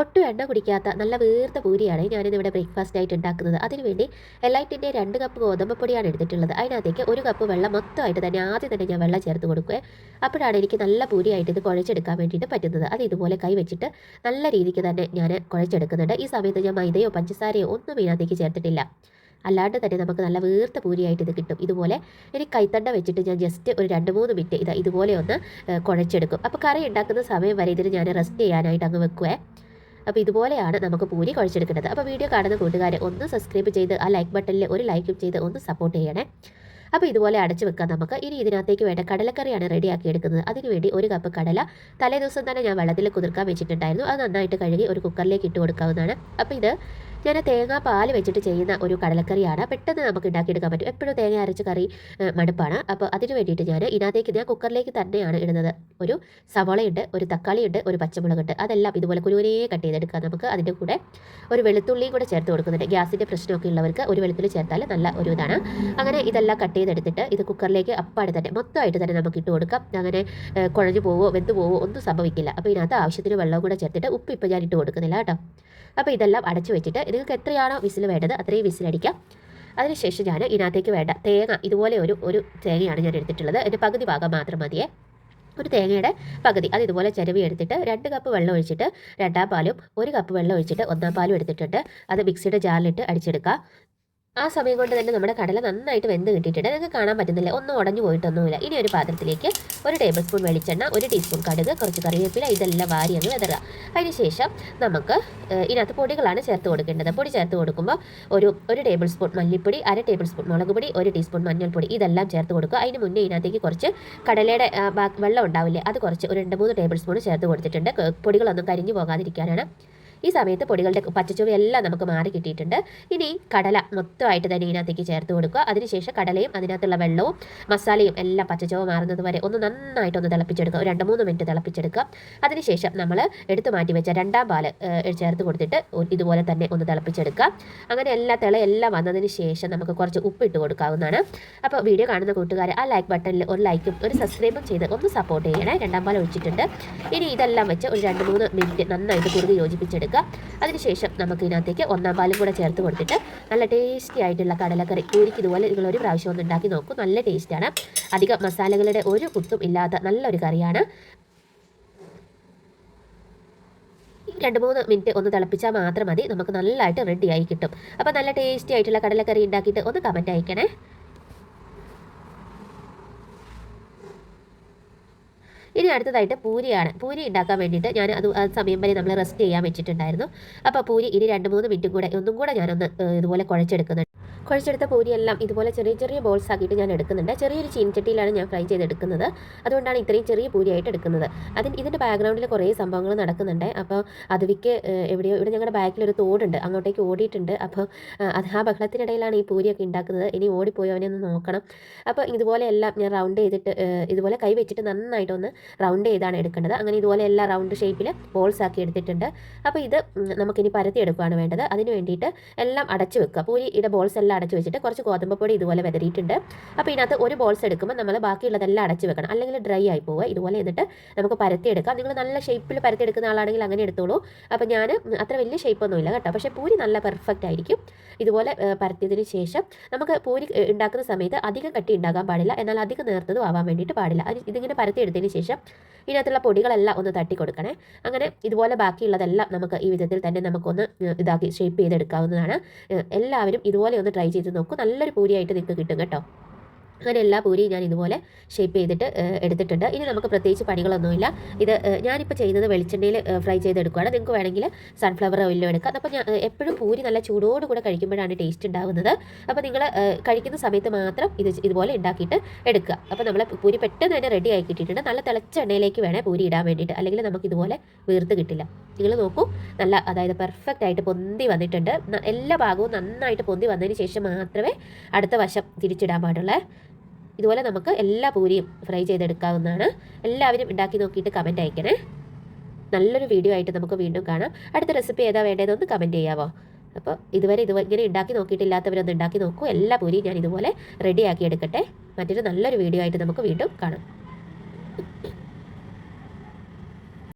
ഒട്ടും എണ്ണ കുടിക്കാത്ത നല്ല വീർത്ത പൂരിയാണ് ഇവിടെ ബ്രേക്ക്ഫാസ്റ്റ് ആയിട്ട് ഉണ്ടാക്കുന്നത്. അതിനുവേണ്ടി എലൈറ്റിന്റെ രണ്ട് കപ്പ് ഗോതമ്പ് പൊടിയാണ് എടുത്തിട്ടുള്ളത്. അതിനകത്തേക്ക് ഒരു കപ്പ് വെള്ളം മൊത്തമായിട്ട് തന്നെ ആദ്യം തന്നെ ഞാൻ വെള്ളം ചേർത്ത് കൊടുക്കുക. അപ്പോഴാണ് എനിക്ക് നല്ല പൂരിയായിട്ട് ഇത് കുഴച്ചെടുക്കാൻ വേണ്ടിയിട്ട് പറ്റുന്നത്. അത് ഇതുപോലെ കൈ വെച്ചിട്ട് നല്ല രീതിക്ക് തന്നെ ഞാൻ കുഴച്ചെടുക്കുന്നുണ്ട്. ഈ സമയത്ത് ഞാൻ മൈദയോ പഞ്ചസാരയോ ഒന്നും ഇതിനകത്തേക്ക് ചേർത്തിട്ടില്ല. അല്ലാണ്ട് തന്നെ നമുക്ക് നല്ല വീർത്ത പൂരിയായിട്ട് ഇത് കിട്ടും. ഇതുപോലെ ഇനി കൈത്തണ്ട വെച്ചിട്ട് ഞാൻ ജസ്റ്റ് ഒരു രണ്ട് മൂന്ന് മിനിറ്റ് ഇതാ ഇതുപോലെ ഒന്ന് കുഴച്ചെടുക്കും. അപ്പോൾ കറി ഉണ്ടാക്കുന്ന സമയം വരെ ഇതിന് ഞാൻ റെസ്റ്റ് ചെയ്യാനായിട്ട് അങ്ങ് വെക്കുവേ. അപ്പോൾ ഇതുപോലെയാണ് നമുക്ക് പൂരി കുഴച്ചെടുക്കേണ്ടത് അപ്പോൾ വീഡിയോ കാണുന്ന കൂട്ടുകാരെ ഒന്ന് സബ്സ്ക്രൈബ് ചെയ്ത് ആ ലൈക്ക് ബട്ടണിൽ ഒരു ലൈക്കും ചെയ്ത് ഒന്ന് സപ്പോർട്ട് ചെയ്യണേ. അപ്പോൾ ഇതുപോലെ അടച്ചു വെക്കാം നമുക്ക്. ഇനി ഇതിനകത്തേക്ക് വേണ്ട കടലക്കറിയാണ് റെഡിയാക്കി എടുക്കുന്നത്. അതിനുവേണ്ടി ഒരു കപ്പ് കടല. തലേ ദിവസം തന്നെ ഞാൻ വെള്ളത്തിൽ കുതിർക്കാൻ വെച്ചിട്ടുണ്ടായിരുന്നു. അത് നന്നായിട്ട് കഴുകി ഒരു കുക്കറിലേക്ക് ഇട്ട് കൊടുക്കാവുന്നതാണ്. അപ്പോൾ ഇത് ഞാൻ തേങ്ങാ പാൽ വെച്ചിട്ട് ചെയ്യുന്ന ഒരു കടലക്കറിയാണ്. പെട്ടെന്ന് നമുക്ക് ഉണ്ടാക്കിയെടുക്കാൻ പറ്റും. എപ്പോഴും തേങ്ങ അരച്ച കറി മടുപ്പാണ്. അപ്പോൾ അതിന് വേണ്ടിയിട്ട് ഞാൻ ഇതിനകത്തേക്ക് ഞാൻ കുക്കറിലേക്ക് തന്നെയാണ് ഇടുന്നത്. ഒരു സവോളയുണ്ട് ഒരു തക്കാളിയുണ്ട് ഒരു പച്ചമുളകുണ്ട്. അതെല്ലാം ഇതുപോലെ കുരുവരേ കട്ട് ചെയ്തെടുക്കാം നമുക്ക് അതിന്റെ കൂടെ ഒരു വെളുത്തുള്ളിയും കൂടെ ചേർത്ത് കൊടുക്കുന്നുണ്ട്. ഗ്യാസിന്റെ പ്രശ്നമൊക്കെ ഉള്ളവർക്ക് ഒരു വെളുത്തുള്ളി ചേർത്താൽ നല്ല ഒരു ഇതാണ്. അങ്ങനെ ഇതെല്ലാം കട്ട് ചെയ്തെടുത്തിട്ട് ഇത് കുക്കറിലേക്ക് അപ്പാടെ തന്നെ മൊത്തമായിട്ട് തന്നെ നമുക്ക് ഇട്ട് കൊടുക്കാം. അങ്ങനെ കുഴഞ്ഞു പോവോ വെന്ത് പോവോ ഒന്നും സംഭവിക്കില്ല. അപ്പോൾ ഇതിനകത്ത് ആവശ്യത്തിന് വെള്ളം കൂടെ ചേർത്തിട്ട് ഉപ്പ് ഇപ്പോൾ ഞാൻ ഇട്ട് കൊടുക്കുന്നില്ല കേട്ടോ. അപ്പോൾ ഇതെല്ലാം അടച്ചു വെച്ചിട്ട് നിങ്ങൾക്ക് എത്രയാണോ വിസിൽ വേണ്ടത് അത്രയും വിസിലടിക്കാം. അതിനുശേഷം ഞാൻ ഇതിനകത്തേക്ക് വേണ്ട തേങ്ങ ഇതുപോലെ ഒരു ഒരു തേങ്ങയാണ് ഞാൻ എടുത്തിട്ടുള്ളത്. എന്റെ പകുതി ഭാഗം മാത്രം മതിയേ. ഒരു തേങ്ങയുടെ പകുതി. അത് ഇതുപോലെ ചിരവി എടുത്തിട്ട് രണ്ട് കപ്പ് വെള്ളം ഒഴിച്ചിട്ട് രണ്ടാം പാലും ഒരു കപ്പ് വെള്ളം ഒഴിച്ചിട്ട് ഒന്നാം പാലും എടുത്തിട്ടുണ്ട്. അത് മിക്സിയുടെ ജാറിലിട്ട് അടിച്ചെടുക്കുക. ആ സമയം കൊണ്ട് തന്നെ നമ്മുടെ കടല നന്നായിട്ട് വെന്ത് കിട്ടിയിട്ടുണ്ട്. നിങ്ങൾക്ക് കാണാൻ പറ്റുന്നില്ല. ഒന്നും ഉടഞ്ഞു പോയിട്ടൊന്നുമില്ല. ഇനി ഒരു പാത്രത്തിലേക്ക് ഒരു ടേബിൾ സ്പൂൺ വെളിച്ചെണ്ണ ഒരു ടീസ്പൂൺ കടുക് കുറച്ച് കറിവേപ്പില ഇതെല്ലാം വാരി അങ്ങ് വിതറുക. അതിനുശേഷം നമുക്ക് ഇതിനകത്ത് പൊടികളാണ് ചേർത്ത് കൊടുക്കേണ്ടത്. പൊടി ചേർത്ത് കൊടുക്കുമ്പോൾ ഒരു ഒരു ടേബിൾ സ്പൂൺ മല്ലിപ്പൊടി അര ടേബിൾ സ്പൂൺ മുളക് പൊടി ഒരു ടീസ്പൂൺ മഞ്ഞൾപ്പൊടി ഇതെല്ലാം ചേർത്ത് കൊടുക്കുക. അതിന് മുന്നേ ഇതിനകത്തേക്ക് കുറച്ച് കടലയുടെ വെള്ളം ഉണ്ടാവില്ലേ? അത് കുറച്ച് ഒരു രണ്ട് മൂന്ന് ടേബിൾ സ്പൂൺ ചേർത്ത് കൊടുത്തിട്ടുണ്ട്. പൊടികളൊന്നും കരിഞ്ഞു പോകാതിരിക്കാനാണ്. ഈ സമയത്ത് പൊടികളുടെ പച്ചച്ചുവയെല്ലാം നമുക്ക് മാറി കിട്ടിയിട്ടുണ്ട്. ഇനി കടല മൊത്തമായിട്ട് തന്നെ ഇതിനകത്തേക്ക് ചേർത്ത് കൊടുക്കുക. അതിനുശേഷം കടലയും അതിനകത്തുള്ള വെള്ളവും മസാലയും എല്ലാം പച്ചച്ചുവ മാറുന്നത് വരെ ഒന്ന് നന്നായിട്ടൊന്ന് തിളപ്പിച്ചെടുക്കുക. രണ്ട് മൂന്ന് മിനിറ്റ് തിളപ്പിച്ചെടുക്കുക. അതിനുശേഷം നമ്മൾ എടുത്തു മാറ്റി വെച്ച രണ്ടാം പാൽ ചേർത്ത് കൊടുത്തിട്ട് ഇതുപോലെ തന്നെ ഒന്ന് തിളപ്പിച്ചെടുക്കുക. അങ്ങനെ എല്ലാ തിളയെല്ലാം വന്നതിന് ശേഷം നമുക്ക് കുറച്ച് ഉപ്പിട്ട് കൊടുക്കാവുന്നതാണ്. അപ്പോൾ വീഡിയോ കാണുന്ന കൂട്ടുകാരെ ആ ലൈക്ക് ബട്ടണിൽ ഒരു ലൈക്കും ഒരു സബ്സ്ക്രൈബും ചെയ്ത് ഒന്ന് സപ്പോർട്ട് ചെയ്യണേ. രണ്ടാം പാൽ ഒഴിച്ചിട്ടുണ്ട്. ഇനി ഇതെല്ലാം വെച്ച് ഒരു രണ്ട് മൂന്ന് മിനിറ്റ് നന്നായിട്ട് കുറുകി യോജിപ്പിച്ചെടുക്കുക. അതിനുശേഷം നമുക്ക് ഇതിനകത്തേക്ക് ഒന്നാം പാലും കൂടെ ചേർത്ത് കൊടുത്തിട്ട് നല്ല ടേസ്റ്റി ആയിട്ടുള്ള കടലക്കറി. പൂരിക്ക് ഇതുപോലെ നിങ്ങളൊരു പ്രാവശ്യം ഒന്ന് ഉണ്ടാക്കി നോക്കൂ. നല്ല ടേസ്റ്റാണ് അധികം മസാലകളുടെ ഒരു കുത്തും ഇല്ലാത്ത നല്ലൊരു കറിയാണ്. രണ്ട് മൂന്ന് മിനിറ്റ് ഒന്ന് തിളപ്പിച്ചാൽ മാത്രം മതി. നമുക്ക് നല്ലതായിട്ട് റെഡിയായി കിട്ടും. അപ്പോൾ നല്ല ടേസ്റ്റി ആയിട്ടുള്ള കടലക്കറി ഉണ്ടാക്കിയിട്ട് ഒന്ന് കമന്റ് അയക്കണേ. ഇനി അടുത്തതായിട്ട് പൂരിയാണ്. പൂരി ഉണ്ടാക്കാൻ വേണ്ടിയിട്ട് ഞാൻ അത് സമയം വരെ നമ്മൾ റെസ്റ്റ് ചെയ്യാൻ വെച്ചിട്ടുണ്ടായിരുന്നു. അപ്പോൾ പൂരി ഇനി രണ്ട് മൂന്ന് മിനിറ്റും കൂടെ ഒന്നും കൂടെ ഞാനൊന്ന് ഇതുപോലെ കുഴച്ചെടുക്കുന്നുണ്ട്. കുഴച്ചെടുത്ത പൂരിയെല്ലാം ഇതുപോലെ ചെറിയ ചെറിയ ബോൾസ് ആക്കിയിട്ട് ഞാൻ എടുക്കുന്നുണ്ട്. ചെറിയൊരു ചീനച്ചട്ടിയിലാണ് ഞാൻ ഫ്രൈ ചെയ്തെടുക്കുന്നത്. അതുകൊണ്ടാണ് ഇത്രയും ചെറിയ പൂരിയായിട്ട് എടുക്കുന്നത്. അതിന് ഇതിന്റെ ബാക്ക്ഗ്രൗണ്ടിൽ കുറേ സംഭവങ്ങൾ നടക്കുന്നുണ്ട്. അപ്പോൾ അതുവിക്ക് എവിടെയോ ഇവിടെ ഞങ്ങളുടെ ബാക്കിലൊരു തോടുണ്ട്. അങ്ങോട്ടേക്ക് ഓടിയിട്ടുണ്ട്. അപ്പോൾ അത് ആ ബഹളത്തിനിടയിലാണ് ഈ പൂരിയൊക്കെ ഉണ്ടാക്കുന്നത് ഇനി ഓടിപ്പോയി അവനെ ഒന്ന് നോക്കണം. അപ്പോൾ ഇതുപോലെ എല്ലാം ഞാൻ റൗണ്ട് ചെയ്തിട്ട് ഇതുപോലെ കൈ വെച്ചിട്ട് നന്നായിട്ടൊന്ന് റൗണ്ട് ചെയ്താണ് എടുക്കേണ്ടത്. അങ്ങനെ ഇതുപോലെ എല്ലാ റൗണ്ട് ഷേപ്പിൽ ബോൾസ് ആക്കി എടുത്തിട്ടുണ്ട്. അപ്പോൾ ഇത് നമുക്കിനി പരത്തി എടുക്കുകയാണ് വേണ്ടത്. അതിന് വേണ്ടിയിട്ട് എല്ലാം അടച്ചു വെക്കുക. പൂരിയുടെ ബോൾസ് അടച്ചു വെച്ചിട്ട് കുറച്ച് ഗോതമ്പ് പൊടി ഇതുപോലെ വിതറിയിട്ടുണ്ട്. അപ്പോൾ ഇതിനകത്ത് ഒരു ബോൾസ് എടുക്കുമ്പോൾ നമ്മൾ ബാക്കിയുള്ളതെല്ലാം അടച്ചു വെക്കണം. അല്ലെങ്കിൽ ഡ്രൈ ആയി പോവുക. ഇതുപോലെ എന്നിട്ട് നമുക്ക് പരത്തി എടുക്കാം നിങ്ങൾ നല്ല ഷേപ്പിൽ പരത്തി എടുക്കുന്ന ആളാണെങ്കിൽ അങ്ങനെ എടുത്തോളൂ. അപ്പോൾ ഞാൻ അത്ര വലിയ ഷേപ്പൊന്നുമില്ല കേട്ടോ. പക്ഷേ പൂരി നല്ല പെർഫെക്റ്റ് ആയിരിക്കും. ഇതുപോലെ പരത്തിയതിന് ശേഷം നമുക്ക് പൂരി ഉണ്ടാക്കുന്ന സമയത്ത് അധികം കട്ടി ഉണ്ടാകാൻ പാടില്ല. എന്നാൽ അധികം നേർത്തതും ആവാൻ വേണ്ടിയിട്ട് പാടില്ല. ഇതിങ്ങനെ പരത്തിയെടുത്തതിന് ശേഷം ഇതിനകത്തുള്ള പൊടികളെല്ലാം ഒന്ന് തട്ടി കൊടുക്കണേ. അങ്ങനെ ഇതുപോലെ ബാക്കിയുള്ളതെല്ലാം നമുക്ക് ഈ വിധത്തിൽ തന്നെ നമുക്കൊന്ന് ഇതാക്കി ഷേപ്പ് ചെയ്തെടുക്കാവുന്നതാണ്. എല്ലാവരും ഇതുപോലെ ഒന്ന് ട്രൈ ചെയ്ത് നോക്കൂ. നല്ലൊരു പൂരിയായിട്ട് നിങ്ങൾക്ക് കിട്ടും കേട്ടോ. അങ്ങനെ എല്ലാ പൂരിയും ഞാൻ ഇതുപോലെ ഷേപ്പ് ചെയ്തിട്ട് എടുത്തിട്ടുണ്ട്. ഇനി നമുക്ക് പ്രത്യേകിച്ച് പണികളൊന്നുമില്ല. ഇത് ഞാനിപ്പോൾ ചെയ്യുന്നത് വെളിച്ചെണ്ണയിൽ ഫ്രൈ ചെയ്തെടുക്കുകയാണ് നിങ്ങൾക്ക് വേണമെങ്കിൽ സൺഫ്ലവർ ഓയിലും എടുക്കാം. അപ്പോൾ ഞാൻ എപ്പോഴും പൂരി നല്ല ചൂടോടുകൂടെ കഴിക്കുമ്പോഴാണ് ടേസ്റ്റ് ഉണ്ടാകുന്നത് അപ്പോൾ നിങ്ങൾ കഴിക്കുന്ന സമയത്ത് മാത്രം ഇത് ഇതുപോലെ ഉണ്ടാക്കിയിട്ട് എടുക്കുക. അപ്പോൾ നമ്മൾ പൂരി പെട്ടെന്ന് തന്നെ റെഡി ആയി കിട്ടിയിട്ടുണ്ട്. നല്ല തിളച്ച എണ്ണയിലേക്ക് വേണേൽ പൂരി ഇടാൻ വേണ്ടിയിട്ട്. അല്ലെങ്കിൽ നമുക്ക് ഇതുപോലെ വീർത്ത് കിട്ടില്ല. നിങ്ങൾ നോക്കൂ. നല്ല അതായത് പെർഫെക്റ്റ് ആയിട്ട് പൊന്തി വന്നിട്ടുണ്ട്. എല്ലാ ഭാഗവും നന്നായിട്ട് പൊന്തി വന്നതിന് ശേഷം മാത്രമേ അടുത്ത വശം തിരിച്ചിടാൻ പാടുള്ളൂ. ഇതുപോലെ നമുക്ക് എല്ലാ പൂരിയും ഫ്രൈ ചെയ്തെടുക്കാവുന്നതാണ്. എല്ലാവരും ഉണ്ടാക്കി നോക്കിയിട്ട് കമന്റ് അയക്കണേ. നല്ലൊരു വീഡിയോ ആയിട്ട് നമുക്ക് വീണ്ടും കാണാം. അടുത്ത റെസിപ്പി ഏതാ വേണ്ടതെന്ന് കമന്റ് ചെയ്യാവോ? അപ്പോൾ ഇതുവരെ ഇത് ഇങ്ങനെ ഉണ്ടാക്കി നോക്കിയിട്ടില്ലാത്തവരൊന്ന് ഉണ്ടാക്കി നോക്കൂ. എല്ലാ പൂരിയും ഞാൻ ഇതുപോലെ റെഡിയാക്കി എടുക്കട്ടെ. മറ്റൊരു നല്ലൊരു വീഡിയോ ആയിട്ട് നമുക്ക് വീണ്ടും കാണാം.